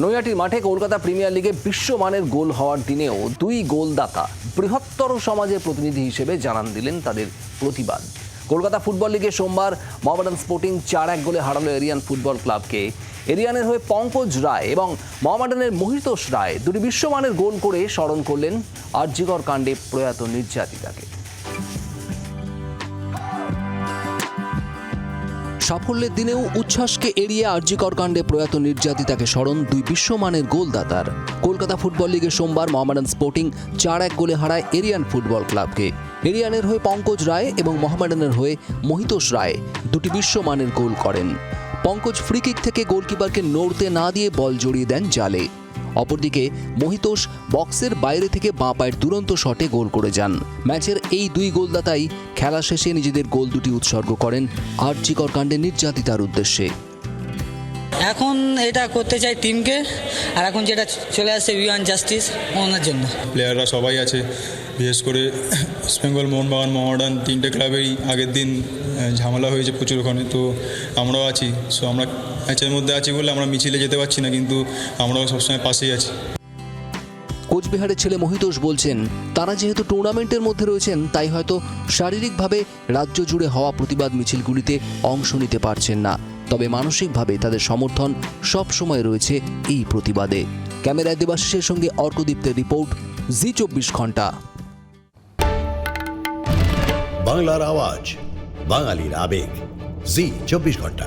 নৈহাটির মাঠে কলকাতা প্রিমিয়ার লিগে বিশ্বমানের গোল হওয়ার দিনেও দুই গোলদাতা বৃহত্তর সমাজের প্রতিনিধি হিসেবে জানান দিলেন তাদের প্রতিবাদ। কলকাতা ফুটবল লিগে সোমবার মোহামেডান স্পোর্টিং চার এক গোলে হারালো এরিয়ান ফুটবল ক্লাবকে। এরিয়ানের হয়ে পঙ্কজ রায় এবং মোহামেডানের মহিতোষ রায় দুটি বিশ্বমানের গোল করে স্মরণ করলেন আর্যিকর কাণ্ডে প্রয়াত নির্যাতিতাকে। সাফল্যের দিনেও উচ্ছ্বাসকে এড়িয়ে আর্যিকর কাণ্ডে প্রয়াত নির্যাতিতাকে স্মরণ দুই বিশ্বমানের গোলদাতার। কলকাতা ফুটবল লিগে সোমবার মোহামেডান স্পোর্টিং চার এক গোলে হারায় এরিয়ান ফুটবল ক্লাবকে। এরিয়ানের হয়ে পঙ্কজ রায় এবং মোহামেডানের হয়ে মহিতোষ রায় দুটি বিশ্বমানের গোল করেন। পঙ্কজ ফ্রিকিক থেকে গোলকিপারকে নড়তে না দিয়ে বল জড়িয়ে দেন জালে। অপরদিকে মহিতোষ বক্সের বাইরে থেকে বাঁ পায়ের দুরন্ত শটে গোল করে যান। ম্যাচের এই দুই গোলদাতাই খেলা শেষে নিজেদের গোল দুটি উৎসর্গ করেন আর্যিকর কাণ্ডে নির্যাতিতার উদ্দেশ্যে। এখন এটা করতে চাই টিমকে আর এখন যেটা চলে আসছে উইয়ান জাস্টিস ওনার জন্য। প্লেয়াররা সবাই আছে বিশেষ করে ইস্ট বেঙ্গল মোহনবাগান মোহামেডান তিনটে ক্লাবেরই আগের দিন ঝামেলা হয়েছে প্রচুর ওখানে তো আমরাও আছি। সো আমরা ম্যাচের মধ্যে আছি বলে আমরা মিছিলে যেতে পারছি না কিন্তু আমরাও সবসময় পাশেই আছি। কোচবিহারের ছেলে মহিতোষ বলছেন তারা যেহেতু টুর্নামেন্টের মধ্যে রয়েছেন তাই হয়তো শারীরিকভাবে রাজ্য জুড়ে হওয়া প্রতিবাদ মিছিলগুলিতে অংশ নিতে পারছেন না। তবে মানসিকভাবে তাদের সমর্থন সব সময় রয়েছে এই প্রতিবাদে। ক্যামেরায় দেবাশিসের সঙ্গে অর্কদীপ্তের রিপোর্ট জি চব্বিশ ঘণ্টা। বাংলার আওয়াজ বাঙালির আবেগ জি চব্বিশ ঘণ্টা।